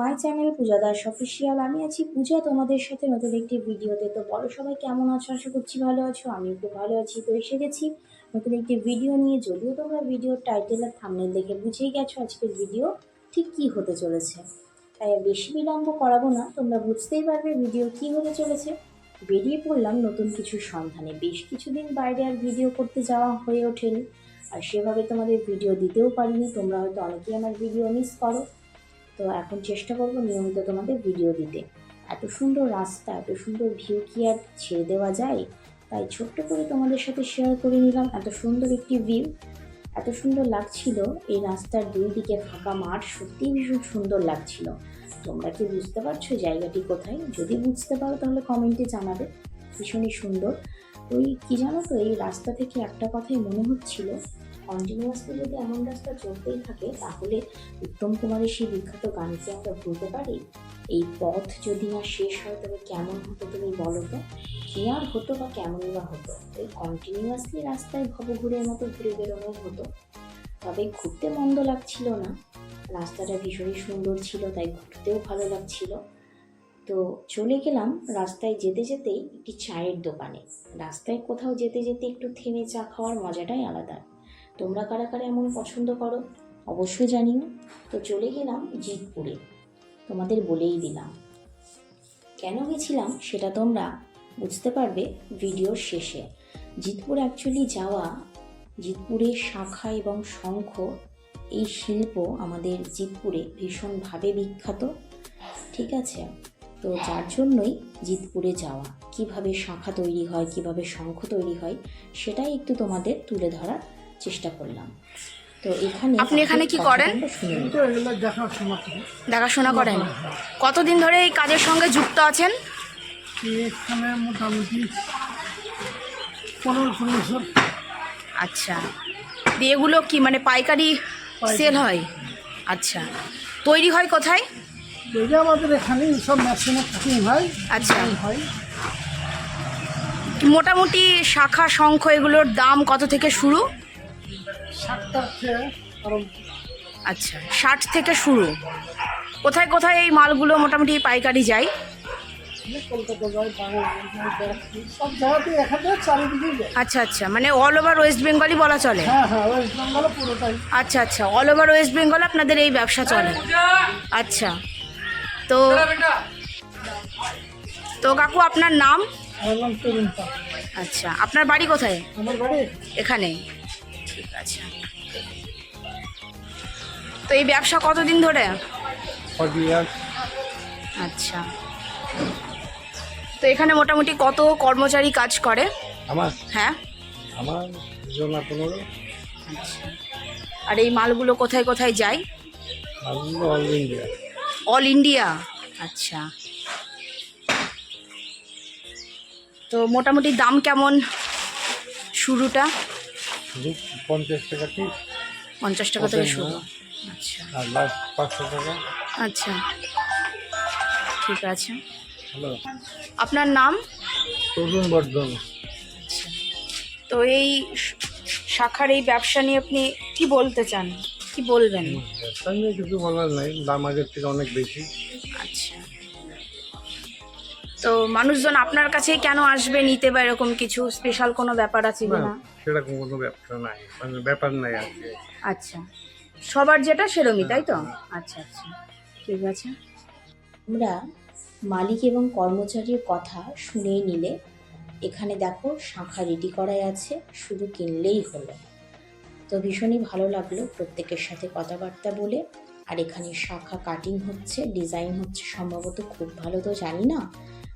My channel Puja Das official আমি আছি পূজা, তোমাদের সাথে নতুন একটি ভিডিওতে। তো বলো সবাই কেমন আছো? আশা করছি ভালো আছো আমি একটু ভালো আছি। তো এসে গেছি নতুন একটি ভিডিও নিয়ে। যদিও তোমরা ভিডিওর টাইটেল আর থামনেল দেখে বুঝেই গেছো আজকের ভিডিও ঠিক কী হতে চলেছে। তাই বেশি বিলম্ব করাবো না, তোমরা বুঝতেই পারবে ভিডিও কী হতে চলেছে। বেরিয়ে পড়লাম নতুন কিছু সন্ধানে। বেশ কিছুদিন বাইরে আর ভিডিও করতে যাওয়া হয়ে ওঠেনি। আর সেভাবে তোমাদের ভিডিও দিতেও পারিনি। তোমরা হয়তো অনেকেই আমার ভিডিও মিস করো। তো এখন চেষ্টা করব নিয়মিত তোমাদের ভিডিও দিতে। এত সুন্দর রাস্তা, এত সুন্দর ভিউ কি আর ছেড়ে দেওয়া যায়? তাই ছোট্ট করে তোমাদের সাথে শেয়ার করে নিলাম এত সুন্দর একটি ভিউ এত সুন্দর লাগছিল, এই রাস্তার দুই দিকে ফাঁকা মাঠ, সত্যিই ভীষণ সুন্দর লাগছিল। তোমরা কি বুঝতে পারছ জায়গাটি কোথায়? যদি বুঝতে পারো তাহলে কমেন্টে জানাবে, ভীষণই সুন্দর। ওই কি জানো তো, এই রাস্তা থেকে একটা কথাই মনে হচ্ছিল কন্টিনিউয়াসলি যদি এমন রাস্তা চলতেই থাকে, তাহলে উত্তম কুমারের সেই বিখ্যাত গানকে আমরা ভুলতে পারি? এই পথ যদি না শেষ হয়, তবে কেমন হতো তুমি বলো তো? কি আর হতো বা কেমনই বা হতো? এই কন্টিনিউয়াসলি রাস্তায় ভবঘুরের মতো ঘুরে বেরোনো হতো। তবে ঘুরতে মন্দ লাগছিল না। রাস্তাটা ভীষণই সুন্দর ছিল, তাই ঘুরতেও ভালো লাগছিল। তো চলে গেলাম রাস্তায় যেতে যেতেই একটি চায়ের দোকানে। রাস্তায় কোথাও যেতে যেতে একটু থেমে চা খাওয়ার মজাটাই আলাদা। তোমরা কারা কারা এমন পছন্দ করো? অবশ্যই জানিও। তো চলে গেলাম জিতপুরে। তোমাদের বলেই দিলাম। কেন গেছিলাম সেটা তোমরা বুঝতে পারবে ভিডিওর শেষে। জিতপুর অ্যাকচুয়ালি যাওয়া, জিতপুরের শাখা এবং শঙ্খ, এই শিল্প আমাদের জিতপুরে ভীষণভাবে বিখ্যাত। ঠিক আছে? তো যার জন্যই জিতপুরে যাওয়া। কীভাবে শাখা তৈরি হয়, কীভাবে শঙ্খ তৈরি হয়, সেটাই একটু তোমাদের তুলে ধরার চেষ্টা করলাম। তো এখানে আপনি এখানে কি করেন? দেখাশোনা করেন। কতদিন ধরে এই কাজের সঙ্গে যুক্ত আছেন? এখানে মোটামুটি পনেরো ষোলো বছর। আচ্ছা। দিয়ে এগুলো কি মানে পাইকারি সেল হয়? আচ্ছা। তৈরি হয় কোথায়? আমাদের এখানে সব মেশিনে হয় আচ্ছা। হয়। মোটামুটি শাখা শঙ্খ এগুলোর দাম কত থেকে শুরু? আচ্ছা ষাট থেকে শুরু। কোথায় কোথায় এই মালগুলো মোটামুটি পাইকারি যায়? আচ্ছা আচ্ছা মানে অল ওভার ওয়েস্ট বেঙ্গলই বলা চলে? হ্যাঁ হ্যাঁ আচ্ছা আচ্ছা অল ওভার ওয়েস্ট বেঙ্গল আপনাদের এই ব্যবসা চলে। আচ্ছা তো তো কাকু আপনার নাম? আচ্ছা আপনার বাড়ি কোথায়? এখানে। আছে। তো এই ব্যবসা কতদিন ধরে? আচ্ছা। তো এখানে মোটামুটি কত কর্মচারী কাজ করে? আমার? হ্যাঁ? আমার জনা পনেরো। আচ্ছা। আর এই মালগুলো কোথায় কোথায় যায়? অল ইন্ডিয়া অল ইন্ডিয়া আচ্ছা। তো মোটামুটি দাম কেমন শুরুটা? পঞ্চাশ টাকা পিস পঞ্চাশ টাকা থেকে Okay, শুরু। হ্যাঁ। আচ্ছা। আর লাস্ট পাঁচশো টাকা? আচ্ছা। ঠিক আছে। হ্যালো। আপনার নাম? তরুণ বর্ধন। আচ্ছা। তো এই শাখার এই ব্যবসা নিয়ে আপনি কি বলতে চান? কি বলবেন? ব্যবসা নিয়ে কিছু বলার নাই। দাম আগের থেকে অনেক বেশি। আচ্ছা। তো মানুষজন আপনার কাছে কেন আসবে নিতে বা এরকম কিছু? স্পেশাল কোনো ব্যাপার আছে কি না না সেরকম কোনো ব্যবসা নাই মানে ব্যাপার নাই আর কি। আচ্ছা সবার যেটা সেরমই তাই তো? আচ্ছা আচ্ছা ঠিক আছে। আমরা মালিক এবং কর্মচারীর কথা শুনেই নিলে এখানে দেখো শাখা রেডি করাই আছে শুধু কিনলেই হলো। তো ভীষণই ভালো লাগল প্রত্যেকের সাথে কথাবার্তা বলে আর এখানে শাখা কাটিং হচ্ছে ডিজাইন হচ্ছে সম্ভবত খুব ভালো তো জানি না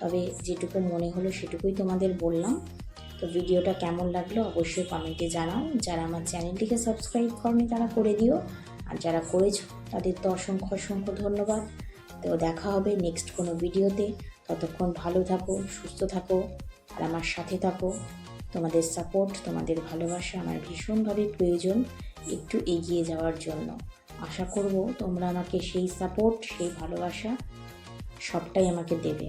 তবে যেটুকু মনে হলো সেটুকুই তোমাদের বললাম। তো ভিডিওটা কেমন লাগল অবশ্যই কমেন্টে জানাও। যারা আমার চ্যানেলটিকে সাবস্ক্রাইব করনি তারা করে দিও। আর যারা করেছ, তাদের তো অসংখ্য অসংখ্য ধন্যবাদ। তো দেখা হবে নেক্সট কোনো ভিডিওতে। ততক্ষণ ভালো থাকো, সুস্থ থাকো, আর আমার সাথে থাকো। তোমাদের সাপোর্ট তোমাদের ভালোবাসা আমার ভীষণভাবে প্রয়োজন একটু এগিয়ে যাওয়ার জন্য। আশা করব তোমরা আমাকে সেই সাপোর্ট সেই ভালোবাসা সবটাই আমাকে দেবে।